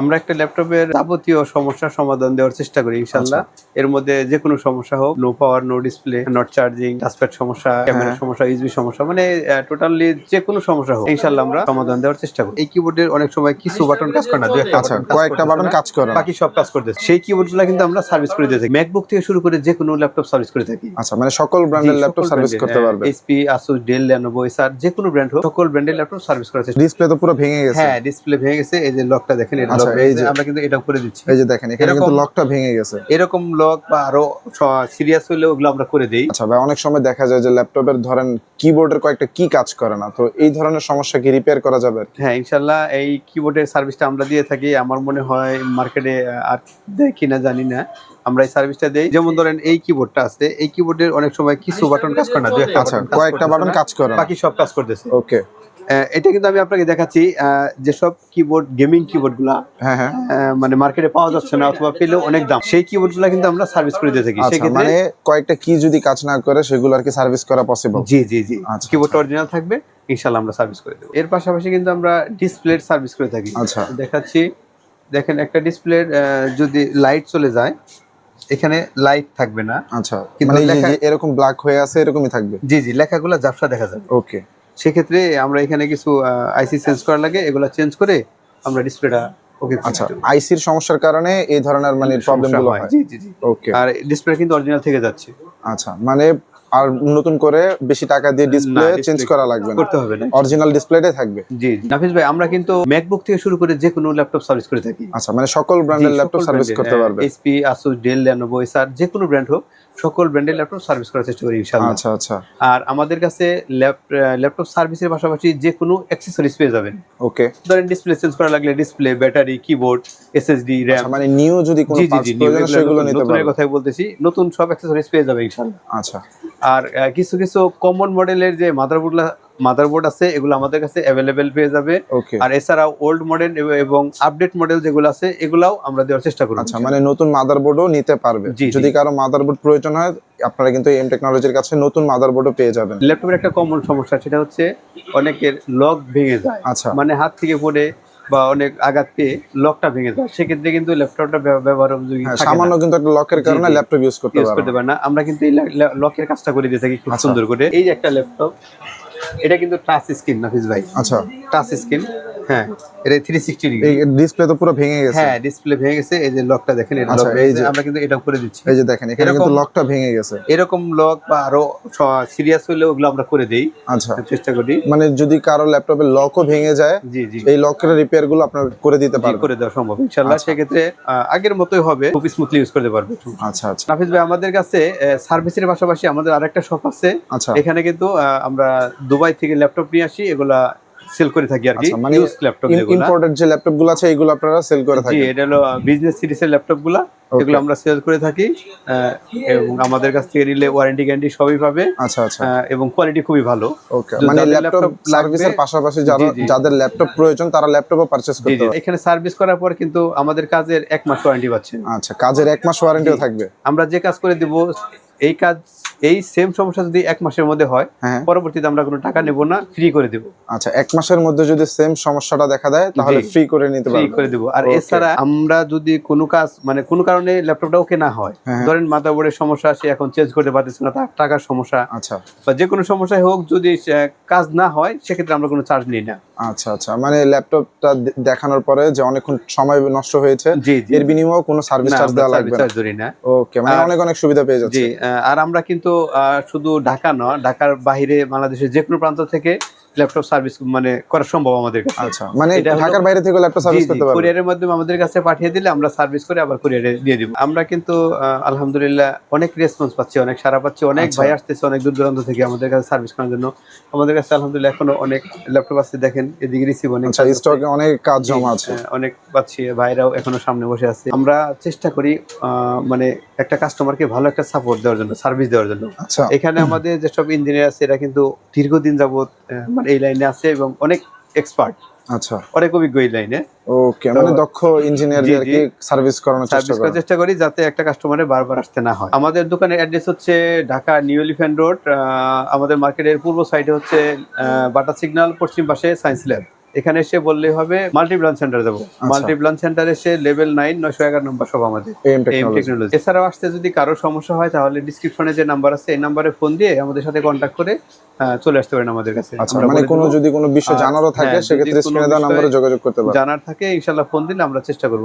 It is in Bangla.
আমরা একটা ল্যাপটপের যাবতীয় সমস্যার সমাধান দেওয়ার চেষ্টা করি ইনশাল্লাহ এর মধ্যে যে কোনো সমস্যা হোক no power no display not charging touchpad সমস্যা ক্যামেরার সমস্যা ইউজবি সমস্যা মানে টোটালি যে কোনো সমস্যা হোক ইনশাল্লাহ আমরা সমাধান দেওয়ার চেষ্টা করি। এই কিবোর্ডের অনেক সময় কিছু বাটন কাজ করে না দুই একটা আচ্ছা কয়েকটা বাটন কাজ করে না। বাকি সব কাজ করতেছে সেই কিবোর্ডগুলা কিন্তু আমরা সার্ভিস করে দিয়ে থাকি ম্যাকবুক থেকে শুরু করে যে কোনো ল্যাপটপ সার্ভিস করে থাকি। আচ্ছা মানে সকল ব্র্যান্ডের ল্যাপটপ সার্ভিস করতে পারবে। এইচপি আসুস ডেল লেনোভো এসার যে কোনো ব্র্যান্ড হোক সকল ব্র্যান্ডের ল্যাপটপ সার্ভিস চেষ্টা ডিসপ্লে তো পুরো ভেঙে গেছে। হ্যাঁ ডিসপ্লে ভেঙে গেছে। এই যে লকটা দেখেন এটা আচ্ছা, এই। যে- আমরা কিন্তু এটাও করে দিচ্ছি। এই যে দেখেন এখানে কিন্তু লকটা ভেঙে গেছে। এরকম লক বা আরও সিরিয়াস হলে ওগুলো আমরা করে দেই। আচ্ছা ভাই অনেক সময় দেখা যায় যে ল্যাপটপের ধরেন কিবোর্ডের কয়েকটা কি কাজ করে না তো এই ধরনের সমস্যা কি রিপেয়ার করা যাবে হ্যাঁ ইনশাল্লাহ এই কিবোর্ডের সার্ভিসটা আমরা দিয়ে থাকি। আমার মনে হয় মার্কেটে আর দেয় কিনা জানি না। আমরা এই সার্ভিসটা দেই। যেমন ধরেন এই কিবোর্ডটা আছে এই কিবোর্ডের অনেক সময় কিছু বাটন কাজ করে না দুই একটা আচ্ছা কয়েকটা বাটন কাজ করে বাকি সব কাজ করতেছে। ওকে এটা কিন্তু আমি আপনাকে দেখাচ্ছি যেসব কিবোর্ড গেমিং কিবোর্ডগুলা হ্যাঁ হ্যাঁ। মানে মার্কেটে পাওয়া যাচ্ছে না অথবা পেলেও অনেক দাম। সেই কিবোর্ডগুলা কিন্তু আমরা সার্ভিস করে দিয়ে থাকি। আচ্ছা মানে কয়েকটা কি যদি কাজ না করে সেগুলো আর কি সার্ভিস করা পসিবল জি জি জি। আচ্ছা, কিবোর্ডটা অরিজিনাল থাকবে ইনশাল্লাহ আমরা সার্ভিস করে দেবো। এর পাশাপাশি কিন্তু আমরা ডিসপ্লের সার্ভিস করে থাকি। আচ্ছা। দেখাচ্ছি দেখেন একটা ডিসপ্লের যদি লাইট চলে যায় এখানে লাইট থাকবে না। আচ্ছা মানে এরকম ব্ল্যাক হয়ে আছে এরকমই থাকবে? জি জি লেখাগুলো ঝাপসা দেখা যাবে। ওকে সেক্ষেত্রে আমরা এখানে কিছু আইসি চেঞ্জ করা লাগে এগুলো চেঞ্জ করে আমরা ডিসপ্লেটা ওকে আচ্ছা আইসির সমস্যার কারণে এই ধরনের মানে প্রবলেমগুলো হয়। জি জি জি। ওকে আর ডিসপ্লে কিন্তু অরিজিনাল থেকে যাচ্ছে। আচ্ছা মানে আর নতুন করে বেশি টাকা দিয়ে ডিসপ্লে চেঞ্জ করা লাগবে না। করতে হবে না। অরিজিনাল ডিসপ্লেটাই থাকবে। জি। নাফিস ভাই আমরা কিন্তু ম্যাকবুক থেকে শুরু করে যে কোনো ল্যাপটপ সার্ভিস করে থাকি। আচ্ছা মানে সকল ব্র্যান্ডের ল্যাপটপ সার্ভিস করতে পারবে। এইচপি আসুস ডেল লেনোভো এসার যে কোনো ব্র্যান্ড হোক সকল ব্র্যান্ডের ল্যাপটপ সার্ভিস করার চেষ্টা করি ইনশাআল্লাহ। আচ্ছা আচ্ছা। আর আমাদের কাছে ল্যাপটপ সার্ভিসের পাশাপাশি যে কোনো অ্যাক্সেসরিজ পেয়ে যাবেন। ওকে ধরেন ডিসপ্লে চেঞ্জ করা লাগলে display battery keyboard SSD RAM মানে নিউ যদি কোনো পার্টস প্রয়োজন হয়, সেগুলো নিতে নতুনের পারবে। কথাই বলতেছি নতুন সব অ্যাক্সেসরিজ পেয়ে যাবে ইনশাআল্লাহ। আচ্ছা। আর কিছু কিছু কমন মডেলের যে মাদারবোর্ড মাদারবোর্ড আছে এগুলো আমাদের কাছে অ্যাভেলেবেল পেয়ে যাবে। ওকে আর এছাড়াও ওল্ড মডেল এবং আপডেট মডেল যেগুলো আছে এগুলাও আমরা দেওয়ার চেষ্টা করব। আচ্ছা মানে নতুন মাদারবোর্ডও নিতে পারবে। যদি কারও মাদারবোর্ড প্রয়োজন হয় আপনারা কিন্তু এম টেকনোলজির কাছে নতুন মাদারবোর্ডও পেয়ে যাবেন। ল্যাপটপের একটা কমন সমস্যা সেটা হচ্ছে অনেকের লক ভেঙে যায়। আচ্ছা। মানে হাত থেকে পড়ে বা অনেক আঘাত পেয়ে লকটা ভেঙে যায় সেক্ষেত্রে কিন্তু ল্যাপটপটা ব্যবহার উপযোগী হ্যাঁ, সামান্য কিন্তু একটা লকের কারণে ল্যাপটপ ইউজ করতে ইউজ পারবে করতে পারে না। আমরা কিন্তু এই লকের কাজটা করে দিয়ে থাকি খুব আচ্ছা। সুন্দর করে। এই যে একটা ল্যাপটপ এটা কিন্তু টাচ স্ক্রিন নাফিস ভাই। আচ্ছা। টাচ স্ক্রিন হ্যাঁ। এটা থ্রি সিক্সটি ডিগ্রি এই ডিসপ্লে তো পুরো ভেঙে গেছে। হ্যাঁ ডিসপ্লে ভেঙে গেছে। এই যে লকটা দেখেন এটা আচ্ছা, এই যে- আমরা কিন্তু এটাও করে দিচ্ছি। এই যে দেখেন এখানে এরকম- কিন্তু লকটা ভেঙে গেছে। এরকম লক বা আরও সিরিয়াস হলে ওগুলো আমরা করে দেই। আচ্ছা। চেষ্টা করি। মানে যদি কারও ল্যাপটপের লকও ভেঙে যায় জি জি। এই লকের রিপেয়ারগুলো আপনার করে দিতে পারবেন। করে দেওয়া সম্ভব। ইনশাল্লাহ আচ্ছা। সেক্ষেত্রে আগের মতোই হবে। খুব স্মুথলি ইউজ করতে পারবে। আচ্ছা আচ্ছা। নাফিস ভাই আমাদের কাছে সার্ভিসের পাশাপাশি আমাদের আরেকটা শপ আছে। এখানে কিন্তু আমরা দুবাই থেকে ল্যাপটপ নিয়ে আসি। এগুলা সেল করে থাকি আর কি ইউজ ল্যাপটপ যেগুলা। ইম্পোর্টেড যে ল্যাপটপগুলো আছে এইগুলো আপনারা সেল করে জি এটা হলো বিজনেস সিরিজের ল্যাপটপগুলা এগুলো আমরা সেল করে থাকি এবং আমাদের কাছ থেকে নিলে ওয়ারেন্টি গ্যারান্টি সবই পাবে। আচ্ছা আচ্ছা। এবং কোয়ালিটি খুবই ভালো। ওকে মানে ল্যাপটপ সার্ভিসের পাশাপাশি যারা। যাদের ল্যাপটপ প্রয়োজন তারা ল্যাপটপও পারচেজ করতে পারে এখানে সার্ভিস করার পর কিন্তু আমাদের কাজের এক মাস ওয়ারেন্টি পাচ্ছেন আচ্ছা কাজের এক মাস ওয়ারেন্টিও থাকবে। আমরা যে কাজ করে দিব এই কাজ এই সেম সমস্যা যদি এক মাসের মধ্যে হয় হ্যাঁ। পরবর্তীতে আমরা কোনো টাকা নেব না ফ্রি করে দেব। আচ্ছা এক মাসের মধ্যে যদি সেম সমস্যাটা দেখা দেয় তাহলে ফ্রি করে নিতে ফ্রি করে দেব। আর এছাড়া আমরা যদি কোনো কাজ মানে কোনো কারণে ল্যাপটপটা ওকে না হয় হ্যাঁ। ধরেন মাদারবোর্ডের সমস্যা সে এখন চেঞ্জ করতে পারতেছে না তার টাকার সমস্যা আচ্ছা। বা যে কোনো সমস্যায় হোক যদি কাজ না হয় সেক্ষেত্রে আমরা কোনো চার্জ নিই না। আচ্ছা আচ্ছা। মানে ল্যাপটপটা দেখানোর পরে যে অনেকক্ষণ সময় নষ্ট হয়েছে এর বিনিময়ে কোনো সার্ভিস চার্জ দেওয়া লাগবে না। ওকে মানে অনেক অনেক সুবিধা পেয়ে যাচ্ছে। জি আর আমরা কিন্তু শুধু ঢাকা নয় ঢাকার বাইরে বাংলাদেশের যে কোনো প্রান্ত থেকে ল্যাপটপ সার্ভিস মানে করা সম্ভব আমাদের কাছে। আচ্ছা মানে ঢাকার বাইরে থেকে ল্যাপটপ সার্ভিস করতে পারবে। কুরিয়ারের মাধ্যমে আমাদের কাছে পাঠিয়ে দিলে আমরা সার্ভিস করে আবার কুরিয়ারে দিয়ে দিব। আমরা কিন্তু আলহামদুলিল্লাহ অনেক রেসপন্স পাচ্ছি অনেক সারা পাচ্ছি অনেক আচ্ছা। ভাই আসতেছে অনেক দূর দূরান্ত থেকে আমাদের কাছে সার্ভিস করার জন্য। আমাদের কাছে আলহামদুলিল্লাহ এখনও অনেক ল্যাপটপ আছে দেখেন এদিকে রিসিভ অনেক আচ্ছা স্টকে অনেক কাজ জমা আছে। হ্যাঁ, অনেক পাচ্ছি ভাইরাও এখনও সামনে বসে আছে। আমরা চেষ্টা করি মানে একটা কাস্টমারকে ভালো একটা সাপোর্ট দেওয়ার জন্য সার্ভিস দেওয়ার জন্য। আচ্ছা। এখানে আমাদের যেসব ইঞ্জিনিয়ার আছে এরা কিন্তু দীর্ঘদিন যাবত এই লাইনে আছে এবং অনেক এক্সপার্ট আচ্ছা। অনেক অভিজ্ঞ এই লাইনে ওকে মানে দক্ষ ইঞ্জিনিয়ার জি, আর জি। কি সার্ভিস করানোর চেষ্টা করার চেষ্টা করি যাতে একটা কাস্টমারের বারবার আসতে না হয়। আমাদের দোকানের অ্যাড্রেস হচ্ছে ঢাকা নিউ এলিফ্যান্ট রোড আমাদের মার্কেটের পূর্ব সাইডে হচ্ছে বাটা সিগন্যাল পশ্চিম পাশে সায়েন্স ল্যাব এখানে এসে বললে হবে মাল্টি ব্রাঞ্চ সেন্টার যাব মাল্টি ব্রাঞ্চ সেন্টার এসে লেভেল নাইন নয়শো এগারো নম্বর সব আমাদের। টেকনোলজি এছাড়াও আসতে যদি কারও সমস্যা হয় তাহলে ডিসক্রিপশনে যে নাম্বার আছে এই নাম্বারে ফোন দিয়ে আমাদের সাথে কন্ট্যাক্ট করে চলে আসতে পারেন আমাদের কাছে। আচ্ছা মানে কোনো যদি কোনো বিষয় জানারও থাকে হ্যাঁ, সেক্ষেত্রে স্ক্রিনে দেওয়া নম্বরে যোগাযোগ করতে পারেন জানার থাকে ইনশাল্লাহ ফোন দিলে আমরা চেষ্টা করব।